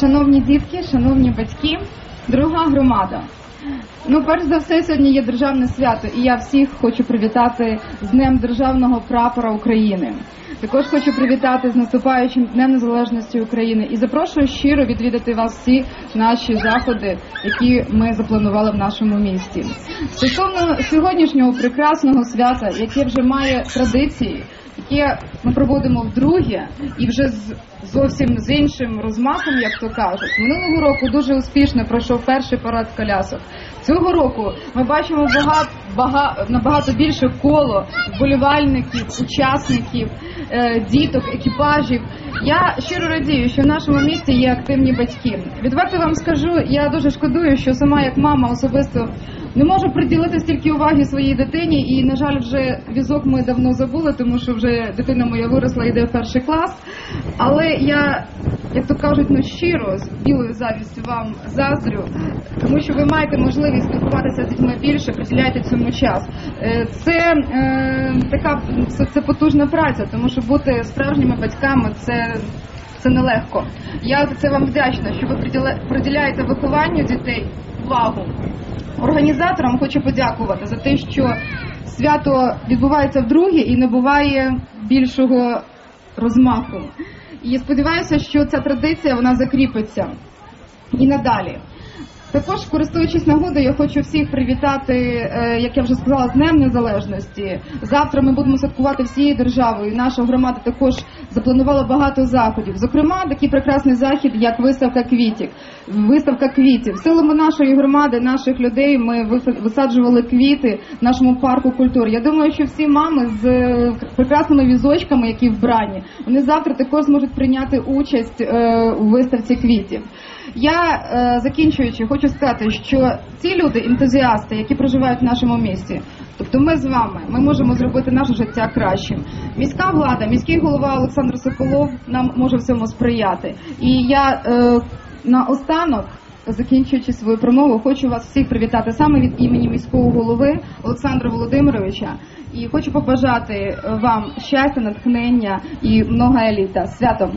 Шановні дітки, шановні батьки, дорога громада. Ну, перш за все, сьогодні є державне свято, і я всіх хочу привітати з Днем Державного прапора України. Також хочу привітати з наступаючим Днем Незалежності України і запрошую щиро відвідати вас всі наші заходи, які ми запланували в нашому місті. Стосовно сьогоднішнього прекрасного свята, яке вже має традиції, яке ми проводимо вдруге і вже з зовсім з іншим розмахом, як то кажуть. Минулого року дуже успішно пройшов перший парад колясок. Цього року ми бачимо багато, бага, набагато більше коло вболівальників, учасників, е, діток, екіпажів. Я щиро радію, що в нашому місті є активні батьки. Відверто вам скажу, я дуже шкодую, що сама як мама особисто не можу приділити стільки уваги своїй дитині, і на жаль, вже візок ми давно забули, тому що вже дитина моя виросла, йде в перший клас. Але я, як то кажуть, ну щиро з білою завістю вам заздрю, тому що ви маєте можливість спілкуватися з дітьми більше, приділяйте цьому час. Е, Це е, така це, це потужна праця, тому що бути справжніми батьками це. Це нелегко. Я за це вам вдячна, що ви приділя- приділяєте вихованню дітей увагу. Організаторам хочу подякувати за те, що свято відбувається вдруге і не буває більшого розмаху. І сподіваюся, що ця традиція вона закріпиться і надалі. Також, користуючись нагодою, я хочу всіх привітати, е, як я вже сказала, з Днем Незалежності. Завтра ми будемо святкувати всією державою. Наша громада також запланувала багато заходів. Зокрема, такий прекрасний захід, як виставка квітів. Виставка квітів. Силами нашої громади, наших людей, ми вис- висаджували квіти в нашому парку культури. Я думаю, що всі мами з е, прекрасними візочками, які вбрані, вони завтра також зможуть прийняти участь е, у виставці квітів. Я е, закінчуючи, хочу сказати, що ці люди, ентузіасти, які проживають в нашому місті, тобто ми з вами, ми можемо зробити наше життя кращим. Міська влада, міський голова Олександр Соколов нам може в цьому сприяти. І я е, наостанок. Закінчуючи свою промову, хочу вас всіх привітати саме від імені міського голови Олександра Володимировича і хочу побажати е, вам щастя, натхнення і много еліта. Святом!